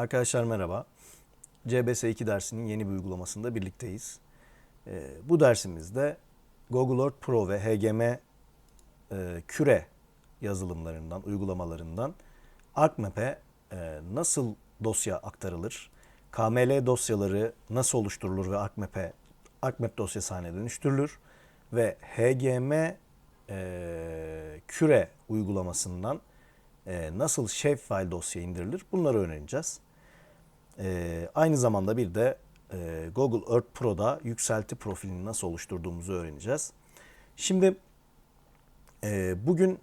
Arkadaşlar merhaba. CBS 2 dersinin yeni bir uygulamasında birlikteyiz. Ee, bu dersimizde Google Earth Pro ve HGM e, küre yazılımlarından, uygulamalarından ArcMap'e e, nasıl dosya aktarılır, KML dosyaları nasıl oluşturulur ve ArcMap'e ArcMap dosyası haline dönüştürülür ve HGM e, küre uygulamasından e, nasıl shapefile dosya indirilir bunları öğreneceğiz. E, aynı zamanda bir de e, Google Earth Pro'da yükselti profilini nasıl oluşturduğumuzu öğreneceğiz. Şimdi e, bugün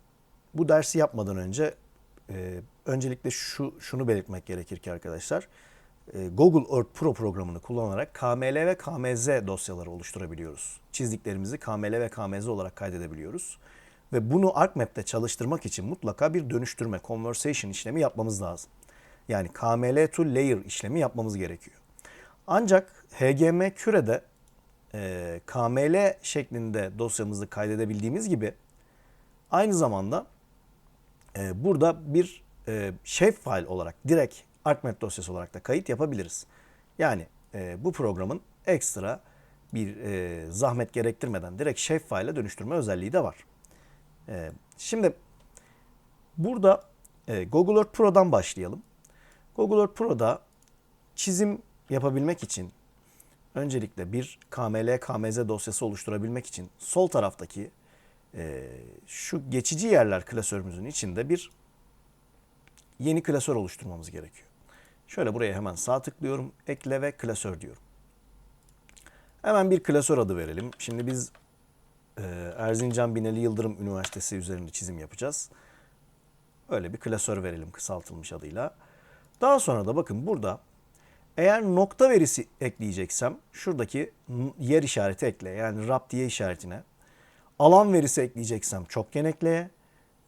bu dersi yapmadan önce e, öncelikle şu şunu belirtmek gerekir ki arkadaşlar. e, Google Earth Pro programını kullanarak KML ve KMZ dosyaları oluşturabiliyoruz. Çizdiklerimizi KML ve KMZ olarak kaydedebiliyoruz. Ve bunu ArcMap'te çalıştırmak için mutlaka bir dönüştürme, conversation işlemi yapmamız lazım. Yani KML to layer işlemi yapmamız gerekiyor. Ancak HGM kürede e, KML şeklinde dosyamızı kaydedebildiğimiz gibi aynı zamanda e, burada bir e, shapefile olarak direkt ArcMap dosyası olarak da kayıt yapabiliriz. Yani e, bu programın ekstra bir e, zahmet gerektirmeden direkt shapefile'e dönüştürme özelliği de var. E, şimdi burada e, Google Earth Pro'dan başlayalım. Google Earth Pro'da çizim yapabilmek için öncelikle bir KML, KMZ dosyası oluşturabilmek için sol taraftaki e, şu geçici yerler klasörümüzün içinde bir yeni klasör oluşturmamız gerekiyor. Şöyle buraya hemen sağ tıklıyorum, ekle ve klasör diyorum. Hemen bir klasör adı verelim. Şimdi biz e, Erzincan Binali Yıldırım Üniversitesi üzerinde çizim yapacağız. Öyle bir klasör verelim kısaltılmış adıyla. Daha sonra da bakın burada eğer nokta verisi ekleyeceksem şuradaki yer işareti ekle yani raptiye işaretine. Alan verisi ekleyeceksem çokgen ekleye.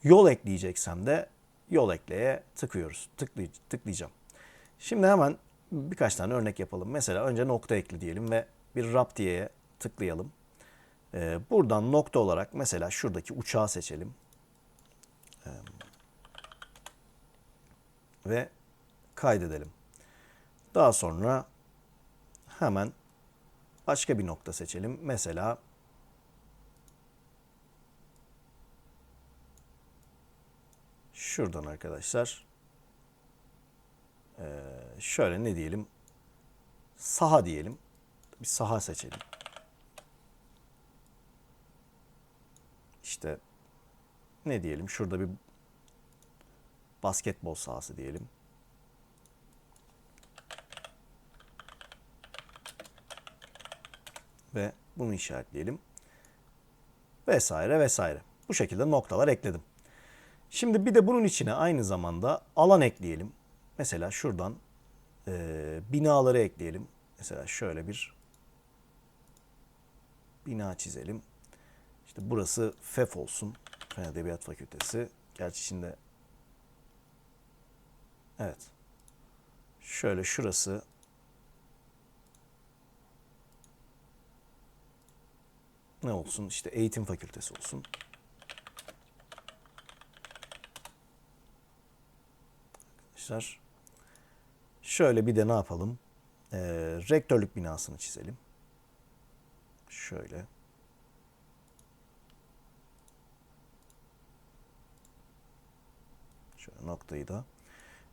Yol ekleyeceksem de yol ekleye tıklıyoruz. Tıklay- tıklayacağım. Şimdi hemen birkaç tane örnek yapalım. Mesela önce nokta ekle diyelim ve bir raptiyeye tıklayalım. Ee, buradan nokta olarak mesela şuradaki uçağı seçelim. Ee, ve kaydedelim. Daha sonra hemen başka bir nokta seçelim. Mesela şuradan arkadaşlar şöyle ne diyelim saha diyelim. Bir saha seçelim. İşte ne diyelim şurada bir basketbol sahası diyelim. Ve bunu işaretleyelim. Vesaire vesaire. Bu şekilde noktalar ekledim. Şimdi bir de bunun içine aynı zamanda alan ekleyelim. Mesela şuradan e, binaları ekleyelim. Mesela şöyle bir bina çizelim. İşte burası FEF olsun. Fen Edebiyat Fakültesi. Gerçi şimdi evet. Şöyle şurası ne olsun? İşte eğitim fakültesi olsun. Arkadaşlar şöyle bir de ne yapalım? Ee, rektörlük binasını çizelim. Şöyle. Şöyle noktayı da.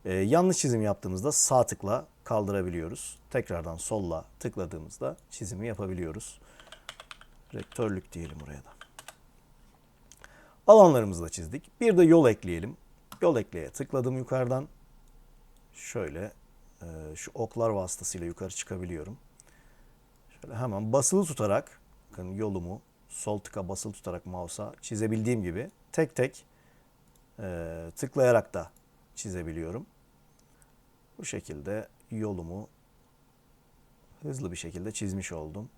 Ee, yanlış çizim yaptığımızda sağ tıkla kaldırabiliyoruz. Tekrardan solla tıkladığımızda çizimi yapabiliyoruz. Rektörlük diyelim oraya da. Alanlarımızı da çizdik. Bir de yol ekleyelim. Yol ekleye tıkladım yukarıdan. Şöyle e, şu oklar vasıtasıyla yukarı çıkabiliyorum. Şöyle hemen basılı tutarak bakın yolumu sol tıka basılı tutarak mouse'a çizebildiğim gibi tek tek e, tıklayarak da çizebiliyorum. Bu şekilde yolumu hızlı bir şekilde çizmiş oldum.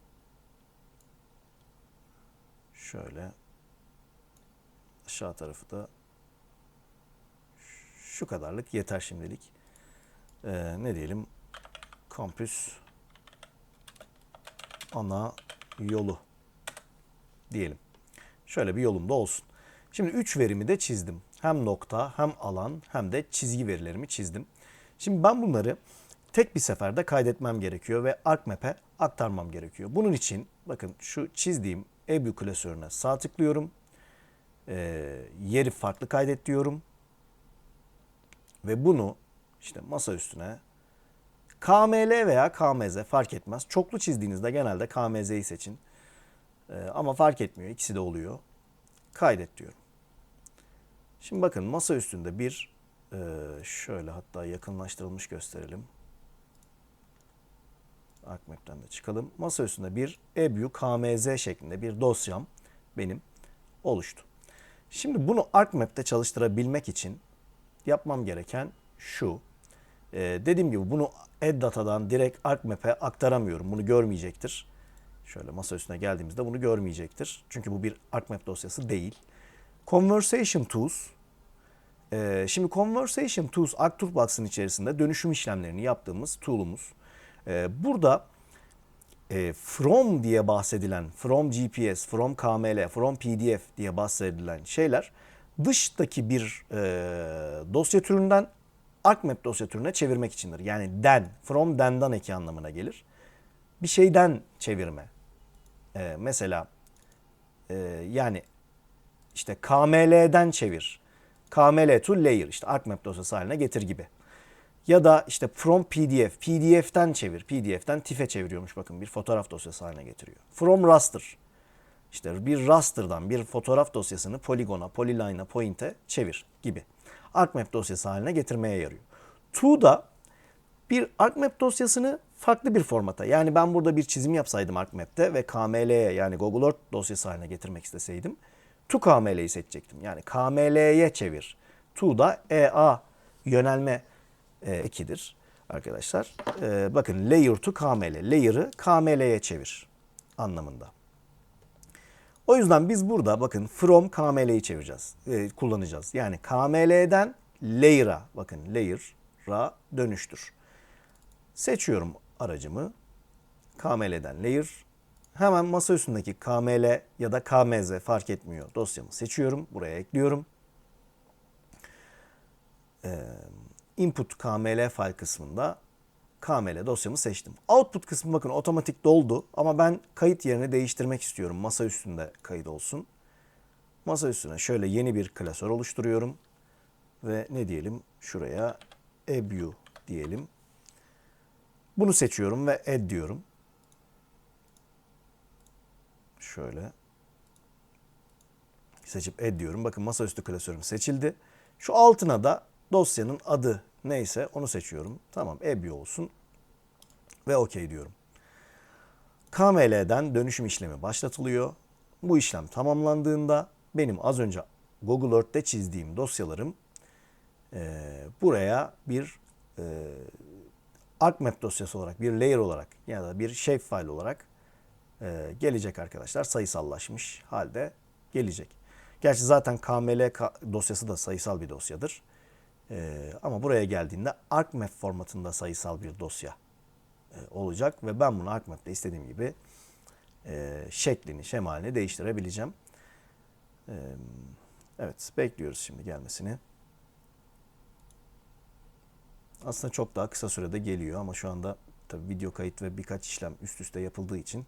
Şöyle aşağı tarafı da şu kadarlık yeter şimdilik. Ee, ne diyelim? Kampüs ana yolu diyelim. Şöyle bir yolum da olsun. Şimdi 3 verimi de çizdim. Hem nokta hem alan hem de çizgi verilerimi çizdim. Şimdi ben bunları tek bir seferde kaydetmem gerekiyor ve ArcMap'e aktarmam gerekiyor. Bunun için bakın şu çizdiğim EBU klasörüne sağ tıklıyorum. Ee, yeri farklı kaydet diyorum. Ve bunu işte masa üstüne KML veya KMZ fark etmez. Çoklu çizdiğinizde genelde KMZ'yi seçin. Ee, ama fark etmiyor. İkisi de oluyor. Kaydet diyorum. Şimdi bakın masa üstünde bir e, şöyle hatta yakınlaştırılmış gösterelim. ArcMap'ten de çıkalım. Masa üstünde bir EBU KMZ şeklinde bir dosyam benim oluştu. Şimdi bunu ArcMap'te çalıştırabilmek için yapmam gereken şu. Ee, dediğim gibi bunu AddData'dan direkt ArcMap'e aktaramıyorum. Bunu görmeyecektir. Şöyle masa üstüne geldiğimizde bunu görmeyecektir. Çünkü bu bir ArcMap dosyası değil. Conversation Tools. Ee, şimdi Conversation Tools ArcToolbox'ın içerisinde dönüşüm işlemlerini yaptığımız tool'umuz. Ee, burada e, from diye bahsedilen, from GPS, from KML, from PDF diye bahsedilen şeyler dıştaki bir e, dosya türünden ArcMap dosya türüne çevirmek içindir. Yani den, from den'dan eki anlamına gelir. Bir şeyden çevirme. E, mesela e, yani işte KML'den çevir. KML to layer işte ArcMap dosyası haline getir gibi. Ya da işte from PDF, PDF'ten çevir. PDF'ten TIFF'e çeviriyormuş bakın bir fotoğraf dosyası haline getiriyor. From raster. İşte bir raster'dan bir fotoğraf dosyasını poligona, polyline'a, point'e çevir gibi. ArcMap dosyası haline getirmeye yarıyor. To da bir ArcMap dosyasını farklı bir formata yani ben burada bir çizim yapsaydım ArcMap'te ve KML'ye yani Google Earth dosyası haline getirmek isteseydim to KML'yi seçecektim. Yani KML'ye çevir. To da EA yönelme e, ekidir arkadaşlar. E, bakın layer to KML. Layer'ı KML'ye çevir anlamında. O yüzden biz burada bakın from KML'yi çevireceğiz, e, kullanacağız. Yani KML'den layer'a bakın layer'a dönüştür. Seçiyorum aracımı. KML'den layer. Hemen masa üstündeki KML ya da KMZ fark etmiyor. Dosyamı seçiyorum. Buraya ekliyorum. Ee, input KML file kısmında KML dosyamı seçtim. Output kısmı bakın otomatik doldu ama ben kayıt yerini değiştirmek istiyorum. Masa üstünde kayıt olsun. Masa üstüne şöyle yeni bir klasör oluşturuyorum. Ve ne diyelim? Şuraya ebu diyelim. Bunu seçiyorum ve add diyorum. Şöyle seçip add diyorum. Bakın masaüstü klasörüm seçildi. Şu altına da dosyanın adı neyse onu seçiyorum. Tamam ebu olsun ve OK diyorum. KML'den dönüşüm işlemi başlatılıyor. Bu işlem tamamlandığında benim az önce Google Earth'te çizdiğim dosyalarım e, buraya bir e, ArcMap dosyası olarak, bir layer olarak ya da bir shapefile olarak e, gelecek arkadaşlar. Sayısallaşmış halde gelecek. Gerçi zaten KML dosyası da sayısal bir dosyadır. E, ama buraya geldiğinde ArcMap formatında sayısal bir dosya e, olacak ve ben bunu ArcMap'te istediğim gibi e, şeklini, şemalini değiştirebileceğim. E, evet, bekliyoruz şimdi gelmesini. Aslında çok daha kısa sürede geliyor ama şu anda tabii video kayıt ve birkaç işlem üst üste yapıldığı için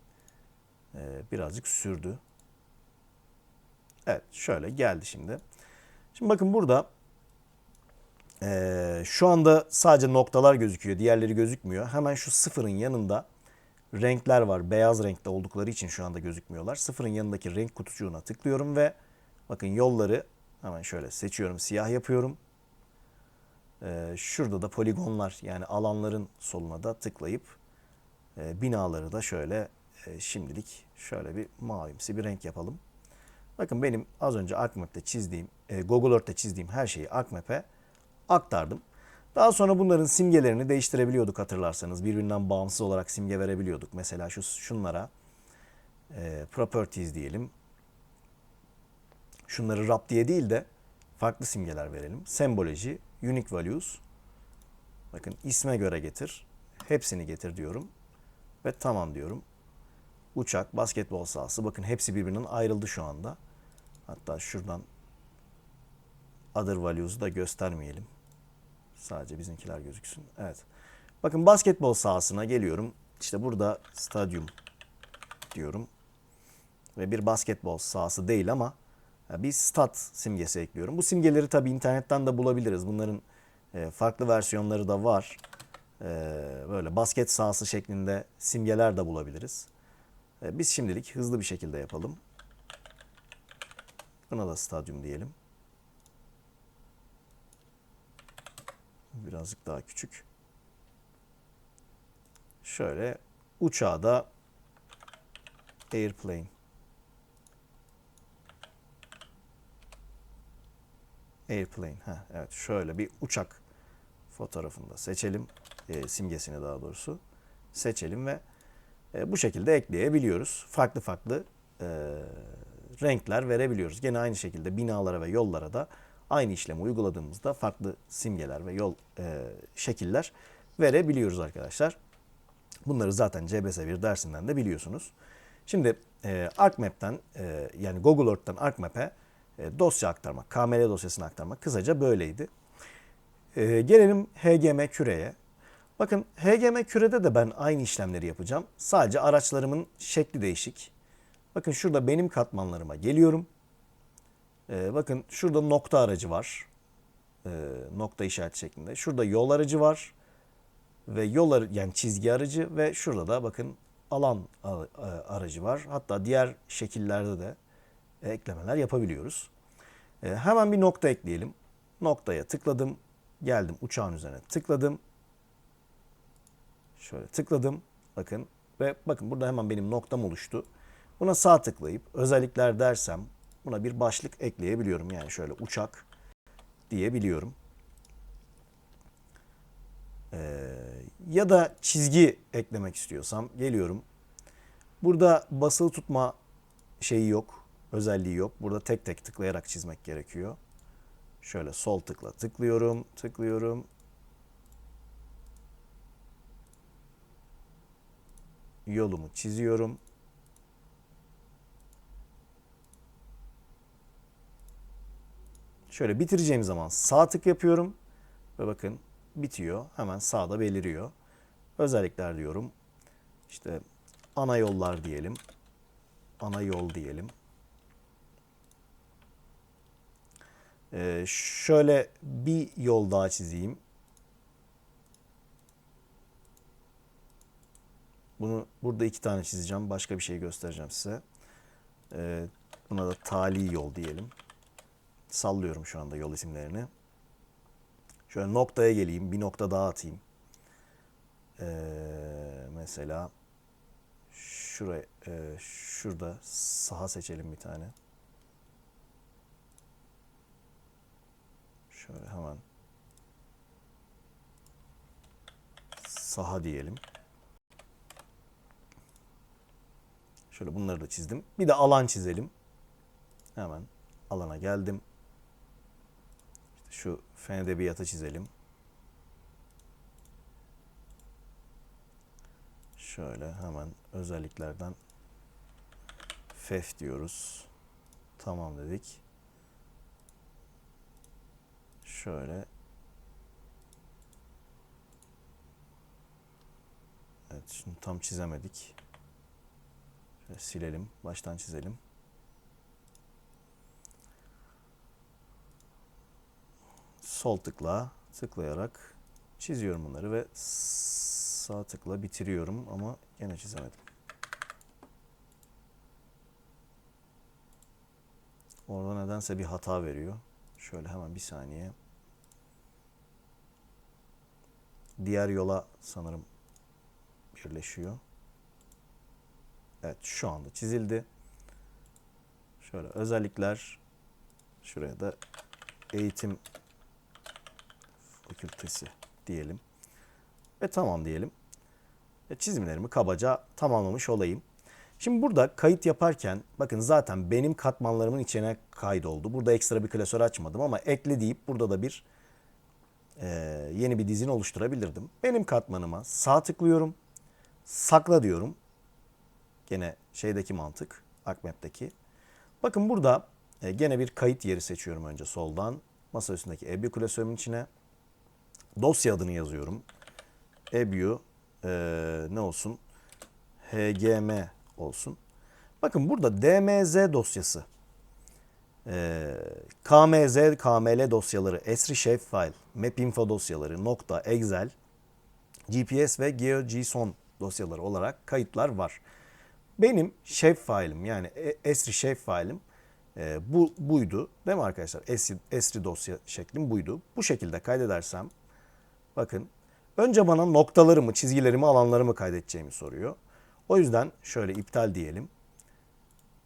e, birazcık sürdü. Evet, şöyle geldi şimdi. Şimdi bakın burada ee, şu anda sadece noktalar gözüküyor. Diğerleri gözükmüyor. Hemen şu sıfırın yanında renkler var. Beyaz renkte oldukları için şu anda gözükmüyorlar. Sıfırın yanındaki renk kutucuğuna tıklıyorum ve bakın yolları hemen şöyle seçiyorum. Siyah yapıyorum. Ee, şurada da poligonlar yani alanların soluna da tıklayıp e, binaları da şöyle e, şimdilik şöyle bir mavimsi bir renk yapalım. Bakın benim az önce ArcMap'te çizdiğim, e, Google Earth'te çizdiğim her şeyi ArcMap'e aktardım. Daha sonra bunların simgelerini değiştirebiliyorduk hatırlarsanız. Birbirinden bağımsız olarak simge verebiliyorduk. Mesela şu şunlara e, properties diyelim. Şunları wrap diye değil de farklı simgeler verelim. Semboloji, unique values. Bakın isme göre getir. Hepsini getir diyorum. Ve tamam diyorum. Uçak, basketbol sahası. Bakın hepsi birbirinden ayrıldı şu anda. Hatta şuradan other values'u da göstermeyelim Sadece bizimkiler gözüksün. Evet. Bakın basketbol sahasına geliyorum. İşte burada stadyum diyorum. Ve bir basketbol sahası değil ama bir stat simgesi ekliyorum. Bu simgeleri tabii internetten de bulabiliriz. Bunların e, farklı versiyonları da var. E, Böyle basket sahası şeklinde simgeler de bulabiliriz. E, Biz şimdilik hızlı bir şekilde yapalım. Buna da stadyum diyelim. Birazcık daha küçük. Şöyle uçağı da airplane. Airplane. Heh, evet şöyle bir uçak fotoğrafında seçelim. E, simgesini daha doğrusu. Seçelim ve e, bu şekilde ekleyebiliyoruz. Farklı farklı e, renkler verebiliyoruz. Gene aynı şekilde binalara ve yollara da aynı işlemi uyguladığımızda farklı simgeler ve yol e, şekiller verebiliyoruz arkadaşlar. Bunları zaten CBS1 dersinden de biliyorsunuz. Şimdi e, ArcMap'ten e, yani Google Earth'ten ArcMap'e e, dosya aktarmak, KML dosyasını aktarmak kısaca böyleydi. E, gelelim HGM küreye. Bakın HGM kürede de ben aynı işlemleri yapacağım. Sadece araçlarımın şekli değişik. Bakın şurada benim katmanlarıma geliyorum. E, bakın şurada nokta aracı var. E, nokta işareti şeklinde. Şurada yol aracı var. Ve yol arı, yani çizgi aracı ve şurada da bakın alan a- aracı var. Hatta diğer şekillerde de eklemeler yapabiliyoruz. E, hemen bir nokta ekleyelim. Noktaya tıkladım. Geldim uçağın üzerine tıkladım. Şöyle tıkladım. Bakın ve bakın burada hemen benim noktam oluştu. Buna sağ tıklayıp özellikler dersem buna bir başlık ekleyebiliyorum. Yani şöyle uçak diyebiliyorum. Ee, ya da çizgi eklemek istiyorsam geliyorum. Burada basılı tutma şeyi yok. Özelliği yok. Burada tek tek tıklayarak çizmek gerekiyor. Şöyle sol tıkla tıklıyorum, tıklıyorum. Yolumu çiziyorum. Şöyle bitireceğim zaman sağ tık yapıyorum ve bakın bitiyor. Hemen sağda beliriyor. Özellikler diyorum. İşte ana yollar diyelim. Ana yol diyelim. Ee, şöyle bir yol daha çizeyim. Bunu burada iki tane çizeceğim. Başka bir şey göstereceğim size. Ee, buna da tali yol diyelim. Sallıyorum şu anda yol isimlerini. Şöyle noktaya geleyim. Bir nokta daha atayım. Ee, mesela şuraya, e, şurada saha seçelim bir tane. Şöyle hemen saha diyelim. Şöyle bunları da çizdim. Bir de alan çizelim. Hemen alana geldim. Şu fen edebiyatı çizelim. Şöyle hemen özelliklerden FEF diyoruz. Tamam dedik. Şöyle Evet şimdi tam çizemedik. Şöyle silelim. Baştan çizelim. Sol tıkla tıklayarak çiziyorum bunları ve sağ tıkla bitiriyorum ama gene çizemedim. Orada nedense bir hata veriyor. Şöyle hemen bir saniye. Diğer yola sanırım birleşiyor. Evet şu anda çizildi. Şöyle özellikler şuraya da eğitim fakültesi diyelim. Ve tamam diyelim. Ve çizimlerimi kabaca tamamlamış olayım. Şimdi burada kayıt yaparken bakın zaten benim katmanlarımın içine kaydoldu. Burada ekstra bir klasör açmadım ama ekle deyip burada da bir e, yeni bir dizin oluşturabilirdim. Benim katmanıma sağ tıklıyorum. Sakla diyorum. Gene şeydeki mantık. ArcMap'teki. Bakın burada e, gene bir kayıt yeri seçiyorum önce soldan. Masa üstündeki EBI klasörümün içine. Dosya adını yazıyorum. ebu e, ne olsun? hgm olsun. Bakın burada dmz dosyası. E, kmz, kml dosyaları, esri shapefile, mapinfo dosyaları, nokta, excel, GPS ve GeoJSON dosyaları olarak kayıtlar var. Benim shapefile'im yani e- esri shapefile'im e, bu buydu. Değil mi arkadaşlar? Esri, esri dosya şeklim buydu. Bu şekilde kaydedersem bakın önce bana noktalarımı, çizgilerimi, alanlarımı kaydedeceğimi soruyor. O yüzden şöyle iptal diyelim.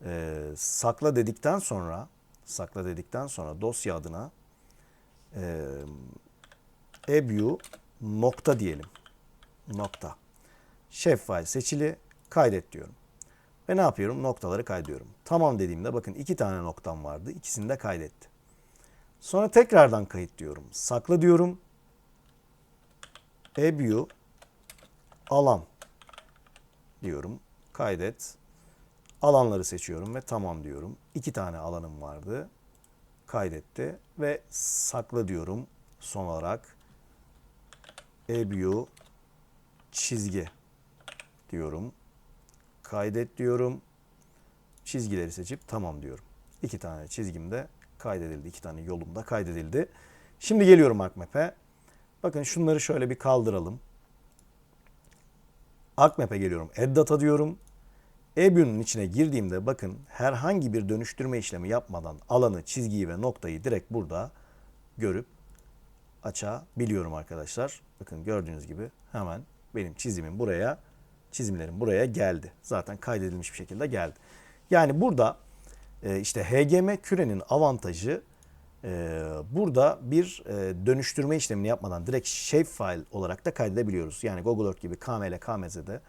E, sakla dedikten sonra sakla dedikten sonra dosya adına e, ebu nokta diyelim. Nokta. Shapefile seçili kaydet diyorum. Ve ne yapıyorum? Noktaları kaydediyorum. Tamam dediğimde bakın iki tane noktam vardı. İkisini de kaydetti. Sonra tekrardan kayıt diyorum. Sakla diyorum. Ebu alan diyorum. Kaydet. Alanları seçiyorum ve tamam diyorum. İki tane alanım vardı. Kaydetti ve sakla diyorum. Son olarak ebu çizgi diyorum. Kaydet diyorum. Çizgileri seçip tamam diyorum. İki tane çizgim de kaydedildi. iki tane yolum da kaydedildi. Şimdi geliyorum ArcMap'e. Bakın şunları şöyle bir kaldıralım. ArcMap'e geliyorum. Add data diyorum. EBU'nun içine girdiğimde bakın herhangi bir dönüştürme işlemi yapmadan alanı, çizgiyi ve noktayı direkt burada görüp açabiliyorum arkadaşlar. Bakın gördüğünüz gibi hemen benim çizimim buraya, çizimlerim buraya geldi. Zaten kaydedilmiş bir şekilde geldi. Yani burada e, işte HGM kürenin avantajı burada bir e, dönüştürme işlemini yapmadan direkt shapefile olarak da kaydedebiliyoruz. Yani Google Earth gibi KML, KMZ'de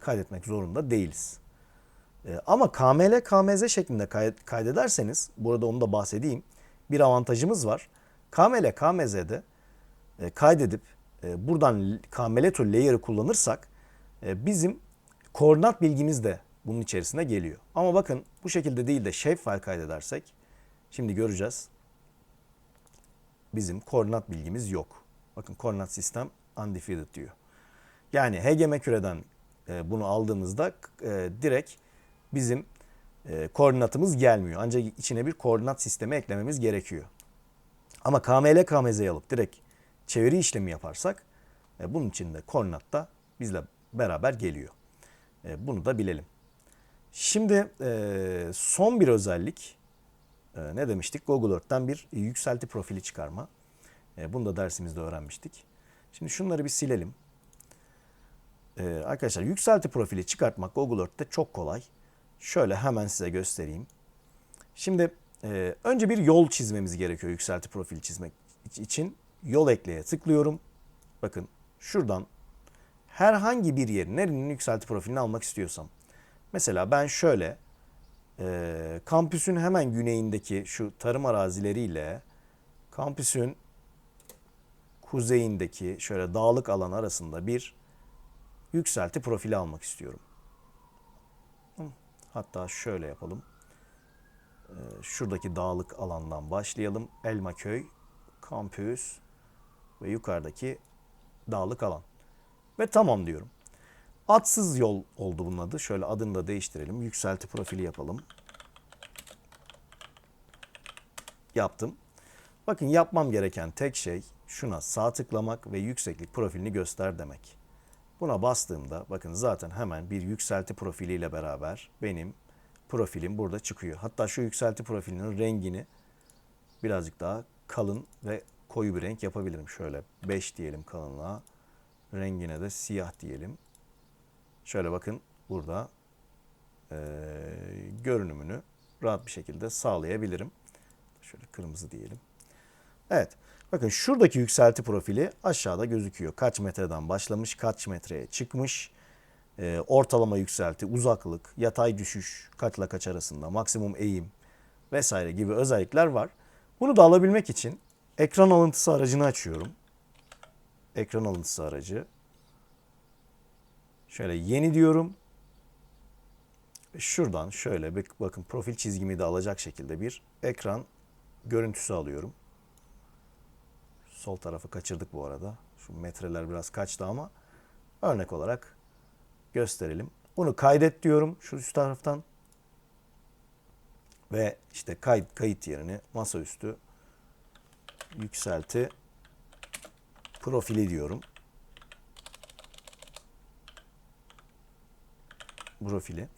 kaydetmek zorunda değiliz. E, ama KML, KMZ şeklinde kaydederseniz, burada onu da bahsedeyim, bir avantajımız var. KML, KMZ'de e, kaydedip e, buradan KML tool layer'ı kullanırsak bizim koordinat bilgimiz de bunun içerisine geliyor. Ama bakın bu şekilde değil de shapefile kaydedersek şimdi göreceğiz. Bizim koordinat bilgimiz yok. Bakın koordinat sistem undefeated diyor. Yani HGM küreden e, bunu aldığımızda e, direkt bizim e, koordinatımız gelmiyor. Ancak içine bir koordinat sistemi eklememiz gerekiyor. Ama KML KMZ'yi alıp direkt çeviri işlemi yaparsak bunun için de koordinat da bizle beraber geliyor. Bunu da bilelim. Şimdi son bir özellik e, ne demiştik? Google Earth'ten bir yükselti profili çıkarma. E, bunu da dersimizde öğrenmiştik. Şimdi şunları bir silelim. E, arkadaşlar yükselti profili çıkartmak Google Earth'te çok kolay. Şöyle hemen size göstereyim. Şimdi e, önce bir yol çizmemiz gerekiyor yükselti profili çizmek için. Yol ekleye tıklıyorum. Bakın şuradan herhangi bir yerin nerenin yükselti profilini almak istiyorsam. Mesela ben şöyle e, kampüsün hemen güneyindeki şu tarım arazileriyle kampüsün kuzeyindeki şöyle dağlık alan arasında bir yükselti profili almak istiyorum. Hatta şöyle yapalım. E, şuradaki dağlık alandan başlayalım. Elmaköy, kampüs ve yukarıdaki dağlık alan. Ve tamam diyorum. Atsız yol oldu bunun adı. Şöyle adını da değiştirelim. Yükselti profili yapalım. Yaptım. Bakın yapmam gereken tek şey şuna sağ tıklamak ve yükseklik profilini göster demek. Buna bastığımda bakın zaten hemen bir yükselti profiliyle beraber benim profilim burada çıkıyor. Hatta şu yükselti profilinin rengini birazcık daha kalın ve koyu bir renk yapabilirim. Şöyle 5 diyelim kalınlığa. Rengine de siyah diyelim. Şöyle bakın burada e, görünümünü rahat bir şekilde sağlayabilirim. Şöyle kırmızı diyelim. Evet. Bakın şuradaki yükselti profili aşağıda gözüküyor. Kaç metreden başlamış, kaç metreye çıkmış. E, ortalama yükselti, uzaklık, yatay düşüş, kaçla kaç arasında, maksimum eğim vesaire gibi özellikler var. Bunu da alabilmek için ekran alıntısı aracını açıyorum. Ekran alıntısı aracı. Şöyle yeni diyorum. Şuradan şöyle bakın profil çizgimi de alacak şekilde bir ekran görüntüsü alıyorum. Sol tarafı kaçırdık bu arada. Şu metreler biraz kaçtı ama örnek olarak gösterelim. Bunu kaydet diyorum şu üst taraftan. Ve işte kayıt, kayıt yerini masaüstü yükselti profili diyorum. Profili.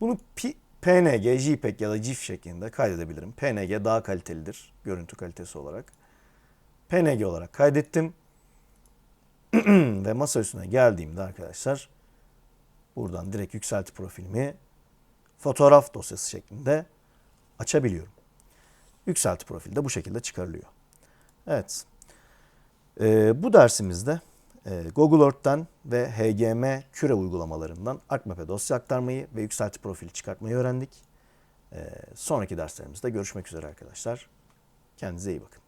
Bunu P- PNG, JPEG ya da GIF şeklinde kaydedebilirim. PNG daha kalitelidir görüntü kalitesi olarak. PNG olarak kaydettim. Ve masa üstüne geldiğimde arkadaşlar buradan direkt yükselti profilimi fotoğraf dosyası şeklinde açabiliyorum. Yükselti profili de bu şekilde çıkarılıyor. Evet. Ee, bu dersimizde Google Earth'ten ve HGM küre uygulamalarından ArcMap'e dosya aktarmayı ve yükselti profili çıkartmayı öğrendik. Ee, sonraki derslerimizde görüşmek üzere arkadaşlar. Kendinize iyi bakın.